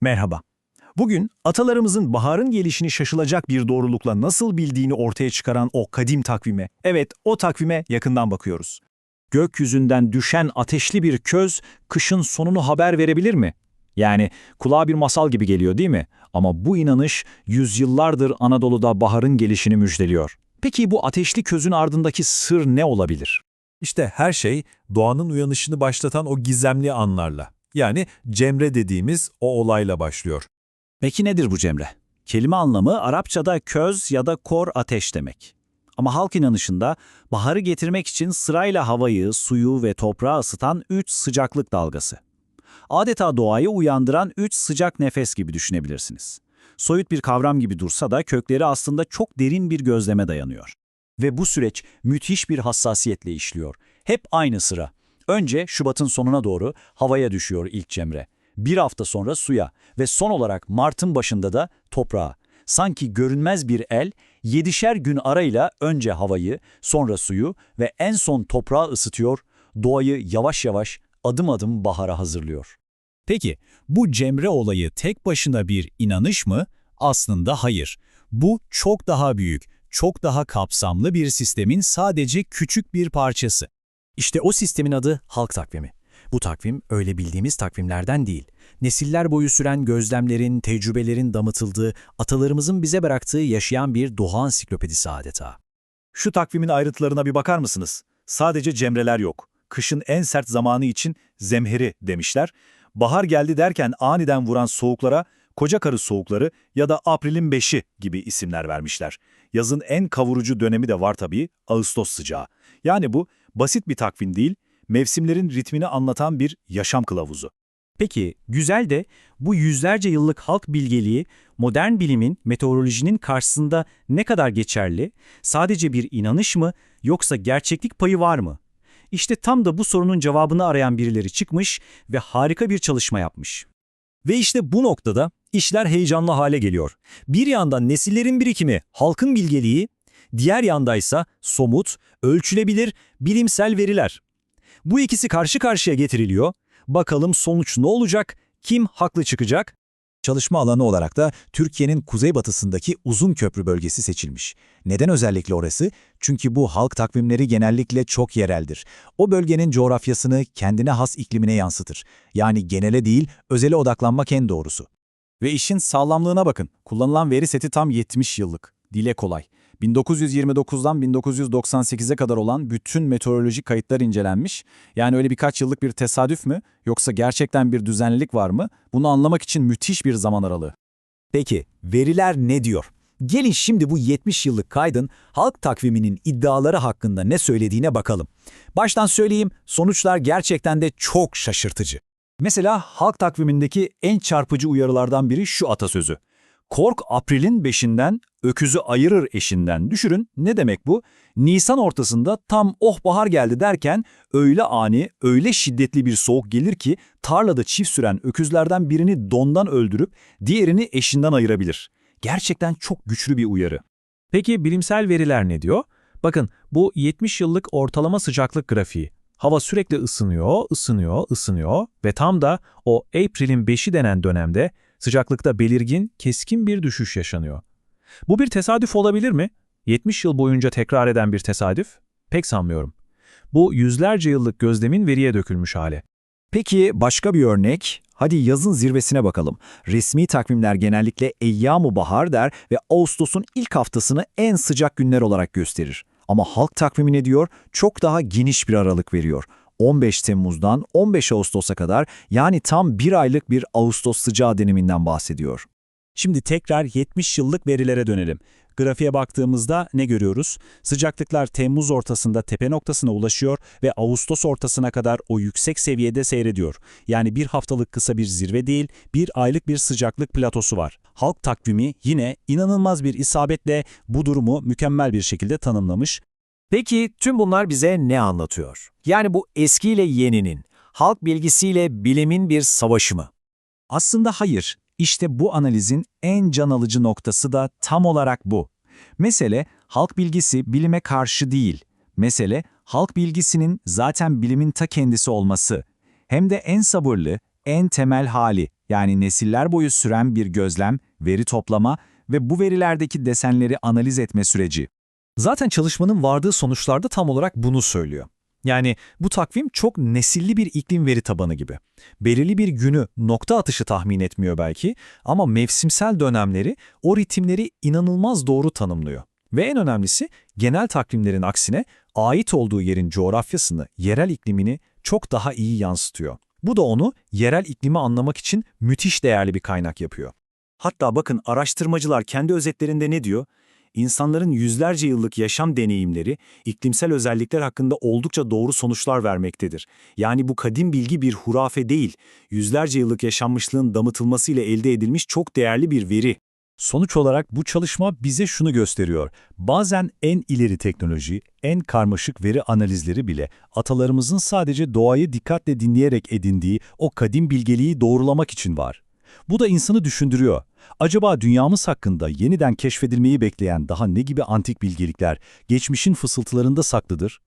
Merhaba. Bugün atalarımızın baharın gelişini şaşılacak bir doğrulukla nasıl bildiğini ortaya çıkaran o kadim takvime, evet o takvime yakından bakıyoruz. Gökyüzünden düşen ateşli bir köz kışın sonunu haber verebilir mi? Yani kulağa bir masal gibi geliyor değil mi? Ama bu inanış yüzyıllardır Anadolu'da baharın gelişini müjdeliyor. Peki bu ateşli közün ardındaki sır ne olabilir? İşte her şey doğanın uyanışını başlatan o gizemli anlarla. Yani cemre dediğimiz o olayla başlıyor. Peki nedir bu cemre? Kelime anlamı Arapçada köz ya da kor ateş demek. Ama halk inanışında baharı getirmek için sırayla havayı, suyu ve toprağı ısıtan üç sıcaklık dalgası. Adeta doğayı uyandıran üç sıcak nefes gibi düşünebilirsiniz. Soyut bir kavram gibi dursa da kökleri aslında çok derin bir gözleme dayanıyor. Ve bu süreç müthiş bir hassasiyetle işliyor. Hep aynı sıra. Önce Şubat'ın sonuna doğru havaya düşüyor ilk cemre. Bir hafta sonra suya ve son olarak Mart'ın başında da toprağa. Sanki görünmez bir el, yedişer gün arayla önce havayı, sonra suyu ve en son toprağı ısıtıyor, doğayı yavaş yavaş, adım adım bahara hazırlıyor. Peki, bu cemre olayı tek başına bir inanış mı? Aslında hayır. Bu çok daha büyük, çok daha kapsamlı bir sistemin sadece küçük bir parçası. İşte o sistemin adı halk takvimi. Bu takvim öyle bildiğimiz takvimlerden değil. Nesiller boyu süren gözlemlerin, tecrübelerin damıtıldığı, atalarımızın bize bıraktığı yaşayan bir doğa ansiklopedisi adeta. Şu takvimin ayrıntılarına bir bakar mısınız? Sadece cemreler yok. Kışın en sert zamanı için zemheri demişler. Bahar geldi derken aniden vuran soğuklara koca karı soğukları ya da April'in beşi gibi isimler vermişler. Yazın en kavurucu dönemi de var tabii, Ağustos sıcağı. Yani bu basit bir takvim değil, mevsimlerin ritmini anlatan bir yaşam kılavuzu. Peki, güzel de bu yüzlerce yıllık halk bilgeliği modern bilimin, meteorolojinin karşısında ne kadar geçerli? Sadece bir inanış mı yoksa gerçeklik payı var mı? İşte tam da bu sorunun cevabını arayan birileri çıkmış ve harika bir çalışma yapmış. Ve işte bu noktada işler heyecanlı hale geliyor. Bir yandan nesillerin birikimi, halkın bilgeliği, diğer yandaysa somut, ölçülebilir, bilimsel veriler. Bu ikisi karşı karşıya getiriliyor. Bakalım sonuç ne olacak, kim haklı çıkacak? Çalışma alanı olarak da Türkiye'nin kuzeybatısındaki Uzun Köprü bölgesi seçilmiş. Neden özellikle orası? Çünkü bu halk takvimleri genellikle çok yereldir. O bölgenin coğrafyasını kendine has iklimine yansıtır. Yani genele değil, özele odaklanmak en doğrusu. Ve işin sağlamlığına bakın. Kullanılan veri seti tam 70 yıllık. Dile kolay. 1929'dan 1998'e kadar olan bütün meteorolojik kayıtlar incelenmiş. Yani öyle birkaç yıllık bir tesadüf mü yoksa gerçekten bir düzenlilik var mı? Bunu anlamak için müthiş bir zaman aralığı. Peki, veriler ne diyor? Gelin şimdi bu 70 yıllık kaydın halk takviminin iddiaları hakkında ne söylediğine bakalım. Baştan söyleyeyim, sonuçlar gerçekten de çok şaşırtıcı. Mesela halk takvimindeki en çarpıcı uyarılardan biri şu atasözü. Kork April'in beşinden, öküzü ayırır eşinden. Düşürün ne demek bu? Nisan ortasında tam oh bahar geldi derken öyle ani, öyle şiddetli bir soğuk gelir ki tarlada çift süren öküzlerden birini dondan öldürüp diğerini eşinden ayırabilir. Gerçekten çok güçlü bir uyarı. Peki bilimsel veriler ne diyor? Bakın bu 70 yıllık ortalama sıcaklık grafiği. Hava sürekli ısınıyor, ısınıyor, ısınıyor ve tam da o April'in 5'i denen dönemde sıcaklıkta belirgin, keskin bir düşüş yaşanıyor. Bu bir tesadüf olabilir mi? 70 yıl boyunca tekrar eden bir tesadüf? Pek sanmıyorum. Bu yüzlerce yıllık gözlemin veriye dökülmüş hali. Peki başka bir örnek? Hadi yazın zirvesine bakalım. Resmi takvimler genellikle Eyyam-ı Bahar der ve Ağustos'un ilk haftasını en sıcak günler olarak gösterir. Ama halk takvimi ne diyor? Çok daha geniş bir aralık veriyor. 15 Temmuz'dan 15 Ağustos'a kadar yani tam bir aylık bir Ağustos sıcağı döneminden bahsediyor. Şimdi tekrar 70 yıllık verilere dönelim. Grafiğe baktığımızda ne görüyoruz? Sıcaklıklar Temmuz ortasında tepe noktasına ulaşıyor ve Ağustos ortasına kadar o yüksek seviyede seyrediyor. Yani bir haftalık kısa bir zirve değil, bir aylık bir sıcaklık platosu var. Halk takvimi yine inanılmaz bir isabetle bu durumu mükemmel bir şekilde tanımlamış. Peki tüm bunlar bize ne anlatıyor? Yani bu eskiyle yeninin, halk bilgisiyle bilimin bir savaşı mı? Aslında hayır. İşte bu analizin en can alıcı noktası da tam olarak bu. Mesele halk bilgisi bilime karşı değil. Mesele halk bilgisinin zaten bilimin ta kendisi olması. Hem de en sabırlı, en temel hali Yani nesiller boyu süren bir gözlem, veri toplama ve bu verilerdeki desenleri analiz etme süreci. Zaten çalışmanın vardığı sonuçlarda tam olarak bunu söylüyor. Yani bu takvim çok nesilli bir iklim veri tabanı gibi. Belirli bir günü nokta atışı tahmin etmiyor belki ama mevsimsel dönemleri, o ritimleri inanılmaz doğru tanımlıyor. Ve en önemlisi genel takvimlerin aksine ait olduğu yerin coğrafyasını, yerel iklimini çok daha iyi yansıtıyor. Bu da onu yerel iklimi anlamak için müthiş değerli bir kaynak yapıyor. Hatta bakın araştırmacılar kendi özetlerinde ne diyor? İnsanların yüzlerce yıllık yaşam deneyimleri iklimsel özellikler hakkında oldukça doğru sonuçlar vermektedir. Yani bu kadim bilgi bir hurafe değil, yüzlerce yıllık yaşanmışlığın damıtılmasıyla elde edilmiş çok değerli bir veri. Sonuç olarak bu çalışma bize şunu gösteriyor. Bazen en ileri teknoloji, en karmaşık veri analizleri bile atalarımızın sadece doğayı dikkatle dinleyerek edindiği o kadim bilgeliği doğrulamak için var. Bu da insanı düşündürüyor. Acaba dünyamız hakkında yeniden keşfedilmeyi bekleyen daha ne gibi antik bilgelikler geçmişin fısıltılarında saklıdır?